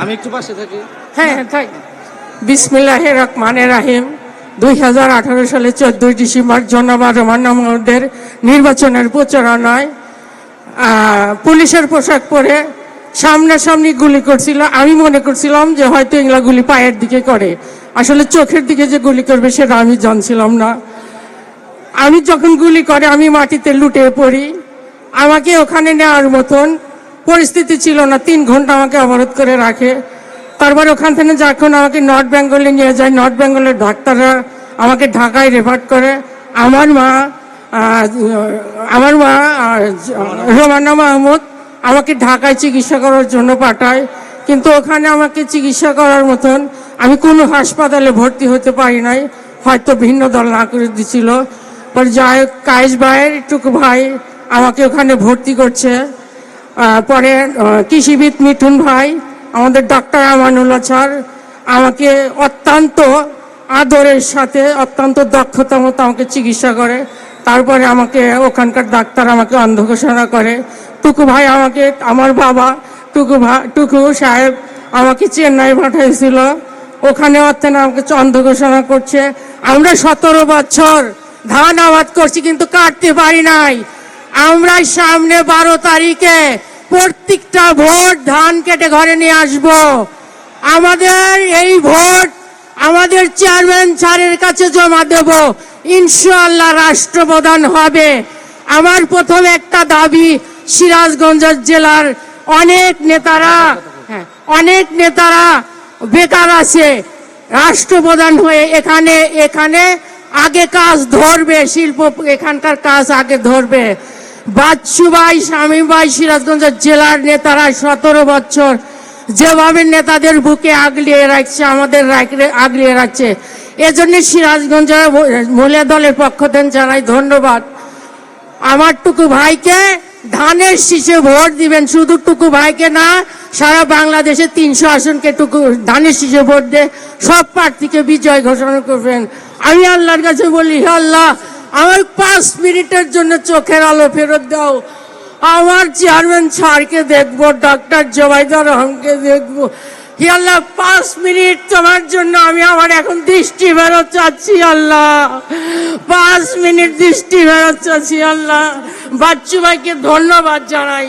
আমি একটু পাশে থাকি। হ্যাঁ তাই। বিসমিল্লাহ রহমানে রাহিম। দুই হাজার আঠারো সালে চোদ্দই ডিসেম্বর জনাবা রহমান নির্বাচনের প্রচারণায় পুলিশের পোশাক পরে সামনাসামনি গুলি করছিল। আমি মনে করছিলাম যে হয়তো এগুলা গুলি পায়ের দিকে করে। আসলে চোখের দিকে যে গুলি করবে সেটা আমি জানছিলাম না। আমি যখন গুলি করে, আমি মাটিতে লুটে পড়ি। আমাকে ওখানে নেওয়ার মতন পরিস্থিতি ছিল না। তিন ঘণ্টা আমাকে অবরোধ করে রাখে। তারপর ওখান থেকে যখন আমাকে নর্থ বেঙ্গলে নিয়ে যায় নর্থ বেঙ্গলের ডাক্তাররা আমাকে ঢাকায় রেফার করে। আমার মা আমার মা রোমানা মাহমুদ আমাকে ঢাকায় চিকিৎসা করার জন্য পাঠায়। কিন্তু ওখানে আমাকে চিকিৎসা করার মতন আমি কোনো হাসপাতালে ভর্তি হতে পারি নাই। হয়তো ভিন্ন দল না করে দিছিল। পরে যাই হোক, কায়েস ভাইয়ের টুকু ভাই আমাকে ওখানে ভর্তি করছে। পরে কৃষিবিদ মিঠুন ভাই, আমাদের ডাক্তার আমানুল্লাহ স্যার, আমাকে অত্যন্ত আদরের সাথে, অত্যন্ত দক্ষতা মতো আমাকে চিকিৎসা করে। তারপরে আমাকে ওখানকার ডাক্তার আমাকে অন্ধ ঘোষণা করে। টুকু ভাই আমাকে, আমার বাবা, টুকু ভাই টুকু সাহেব আমাকে চেন্নাই পাঠিয়েছিল। ওখানে অর্থেন আমাকে অন্ধ ঘোষণা করছে। আমরা সতেরো বছর ধান আবাদ করছি, কিন্তু কাটতে পারি নাই। আমরা সামনে বারো তারিখে প্রত্যেকটা ভোট ধান কেটে ঘরে নিয়ে আসব। আমাদের এই ভোট আমাদের চেয়ারম্যান স্যারের কাছে জমা দেব। ইনশাল্লাহ রাষ্ট্রপ্রধান হবে। আমার প্রথম একটা দাবি সিরাজগঞ্জ জেলার অনেক নেতারা হ্যাঁ, অনেক নেতারা বেকার আছে। রাষ্ট্রপ্রধান হয়ে এখানে এখানে আগে কাজ ধরবে শিল্প এখানকার কাজ আগে ধরবে। বাচ্চু ভাই, স্বামী ভাই, সিরাজগঞ্জ জেলার নেতারা সতেরো বছর যেভাবে নেতাদের বুকে আগলিয়ে রাখছে, আমাদের আগলিয়ে রাখছে। এজন্য সিরাজগঞ্জ মহিলা দলের পক্ষ থেকে জানাই ধন্যবাদ। আমার টুকু ভাইকে ধানের শীষে ভোট দিবেন, শুধু টুকু ভাইকে না, সারা বাংলাদেশে তিনশো আসনকে টুকু ধানের শীষে ভোট দিয়ে সব প্রার্থীকে বিজয় ঘোষণা করবেন। আমি আল্লাহর কাছে বলি আল্লাহ আমার পাঁচ মিনিটের জন্য চোখের আলো ফেরত দাও। আমার চেয়ারম্যান স্যারকে দেখব ডক্টর জবাইদার রহমকে দেখব। আল্লাহ, পাঁচ মিনিট তোমার জন্য আমি আমার এখন দৃষ্টি ফেরত চাচ্ছি, আল্লাহ। পাঁচ মিনিট দৃষ্টি ফেরত চাচ্ছি, আল্লাহ। বাচ্চু ভাইকে ধন্যবাদ জানাই।